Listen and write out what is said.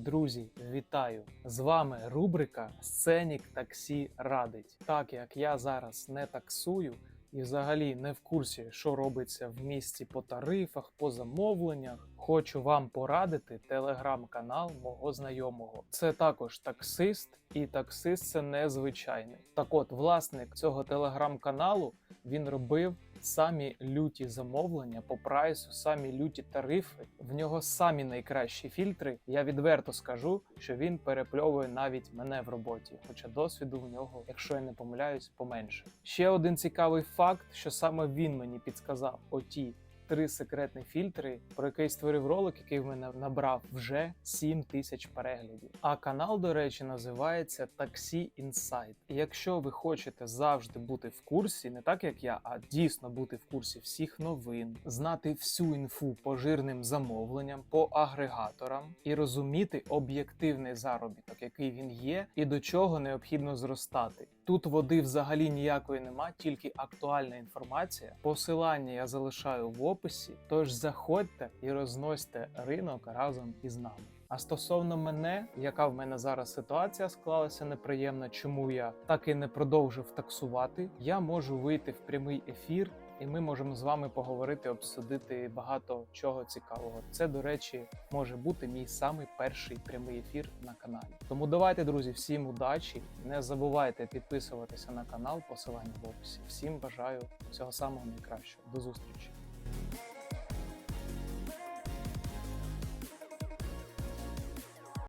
Друзі, вітаю! З вами рубрика Сценік Таксі радить. Так як я зараз не таксую і взагалі не в курсі, що робиться в місті по тарифах, по замовленнях, хочу вам порадити телеграм-канал мого знайомого. Це також таксист, і таксист це незвичайний. Так от, власник цього телеграм-каналу він робив самі люті замовлення по прайсу, самі люті тарифи. В нього самі найкращі фільтри. Я відверто скажу, що він перепльовує навіть мене в роботі, хоча досвіду в нього, якщо я не помиляюсь, поменше. Ще один цікавий факт, що саме він мені підсказав оті. Три секретні фільтри, про який створив ролик, який в мене набрав вже 7 тисяч переглядів. А канал, до речі, називається Taxi Insight. І якщо ви хочете завжди бути в курсі, не так як я, а дійсно бути в курсі всіх новин, знати всю інфу по жирним замовленням, по агрегаторам і розуміти об'єктивний заробіток, який він є, і до чого необхідно зростати. Тут води взагалі ніякої нема, тільки актуальна інформація. Посилання я залишаю в описі. Тож заходьте і розносьте ринок разом із нами. А стосовно мене, яка в мене зараз ситуація склалася неприємна, чому я так і не продовжив таксувати, я можу вийти в прямий ефір. І ми можемо з вами поговорити, обсудити багато чого цікавого. Це, до речі, може бути мій самий перший прямий ефір на каналі. Тому давайте, друзі, всім удачі. Не забувайте підписуватися на канал, посилання в описі. Всім бажаю всього самого найкращого. До зустрічі! Hey.